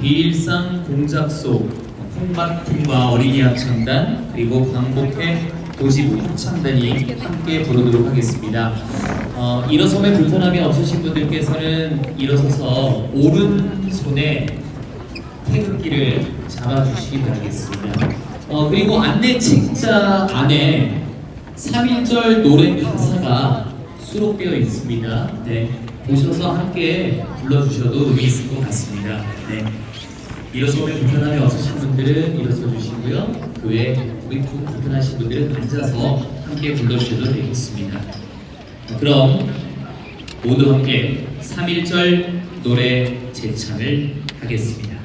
비일상 공작소 콩밭팀과 어린이 합창단 그리고 광복회 도시부 합창단이 함께 부르도록 하겠습니다. 어, 일어섬에 불편함이 없으신 분들께서는 일어서서 오른손에 태극기를 잡아주시기 바라겠습니다. 어, 그리고 안내 책자 안에 3.1절 노래 가사가 수록되어 있습니다. 네, 보셔서 함께 불러주셔도 의미 있을 것 같습니다. 네. 일어서면 불편함이 없으신 분들은 일어서 주시고요. 그 외에 우리 좀 불편하신 분들은 앉아서 함께 불러주셔도 되겠습니다. 그럼 모두 함께 3.1절 노래 제창을 하겠습니다.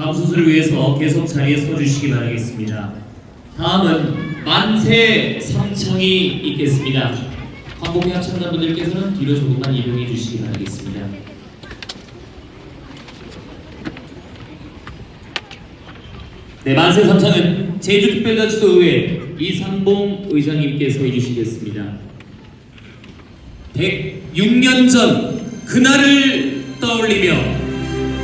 다음 순서를 위해서 계속 자리에 서주시기 바라겠습니다. 다음은 만세 삼창이 있겠습니다. 광복회 합창단 분들께서는 뒤로 조금만 이동해 주시기 바라겠습니다. 네, 만세 삼창은 제주특별자치도의회 이상봉 의장님께서 해주시겠습니다. 106년 전 그날을 떠올리며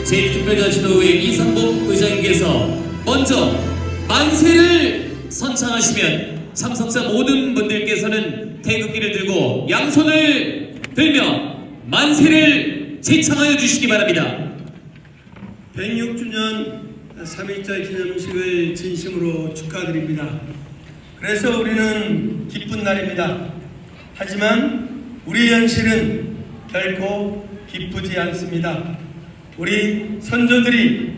제1특별자치도의회 이상복 의장님께서 먼저 만세를 선창하시면 참석자 모든 분들께서는 태극기를 들고 양손을 들며 만세를 제창하여 주시기 바랍니다. 106주년 3.1절 기념식을 진심으로 축하드립니다. 그래서 우리는 기쁜 날입니다. 하지만 우리 현실은 결코 기쁘지 않습니다. 우리 선조들이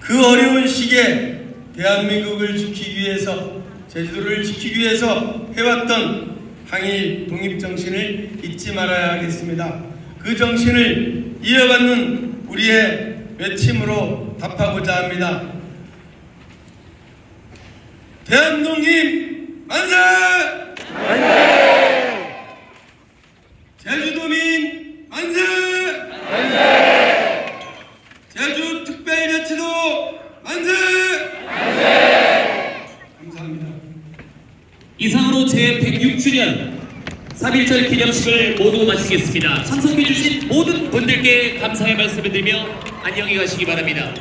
그 어려운 시기에 대한민국을 지키기 위해서 제주도를 지키기 위해서 해왔던 항일 독립 정신을 잊지 말아야 하겠습니다. 그 정신을 이어받는 우리의 외침으로 답하고자 합니다. 대한독립 만세! 만세! 제주도민 만세! 만세! 제주 특별자치도 만세! 만세! 감사합니다. 이상으로 제106주년 3.1절 기념식을 모두 마치겠습니다. 참석해주신 모든 분들께 감사의 말씀을 드리며 안녕히 가시기 바랍니다.